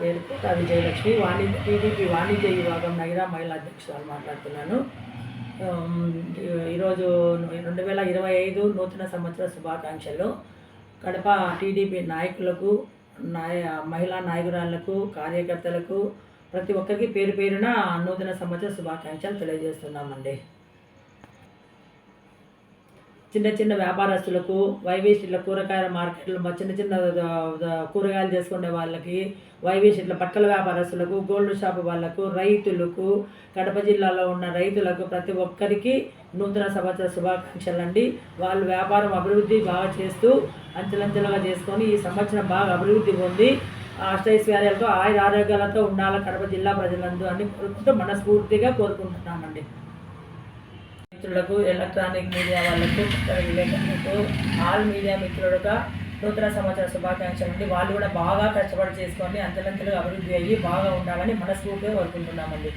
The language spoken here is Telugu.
పేరు కోట విజయలక్ష్మి. వాణిజ్య టీడీపీ వాణిజ్య విభాగం నగర మహిళా అధ్యక్షురాలు మాట్లాడుతున్నాను. ఈరోజు రెండు వేల ఇరవై ఐదు నూతన సంవత్సర శుభాకాంక్షలు. కడప టీడీపీ నాయకులకు నాయ మహిళా నాయకురాళ్ళకు కార్యకర్తలకు ప్రతి ఒక్కరికి పేరు పేరున నూతన సంవత్సర శుభాకాంక్షలు తెలియజేస్తున్నామండి. చిన్న చిన్న వ్యాపారస్తులకు వైవేషిట్ల కూరగాయల మార్కెట్లు మా చిన్న చిన్న కూరగాయలు చేసుకునే వాళ్ళకి వైవేషిట్ల బట్టల వ్యాపారస్తులకు గోల్డ్ షాప్ వాళ్ళకు రైతులకు కడప జిల్లాలో ఉన్న రైతులకు ప్రతి ఒక్కరికి నూతన సంవత్సర శుభాకాంక్షలు అండి వాళ్ళు వ్యాపారం అభివృద్ధి బాగా చేస్తూ అంచెలంచెలుగా చేసుకొని ఈ సంవత్సరం బాగా అభివృద్ధి పొంది అష్టైశ్వర్యాలతో ఆయుర ఆరోగ్యాలతో ఉండాలి కడప జిల్లా ప్రజలందరూ అని కోరుకుంటూ మనస్ఫూర్తిగా కోరుకుంటున్నామండి. మిత్రులకు ఎలక్ట్రానిక్ మీడియా వాళ్ళకు పత్రికా విలేకరులకు ఆల్ మీడియా మిత్రులుగా నూతన సంవత్సర శుభాకాంక్షలు అండి. వాళ్ళు కూడా బాగా కష్టపడి చేసుకొని అంతలంతలు అభివృద్ధి అయ్యి బాగా ఉండాలని మనస్ఫూర్తిగా కోరుకుంటున్నామండి.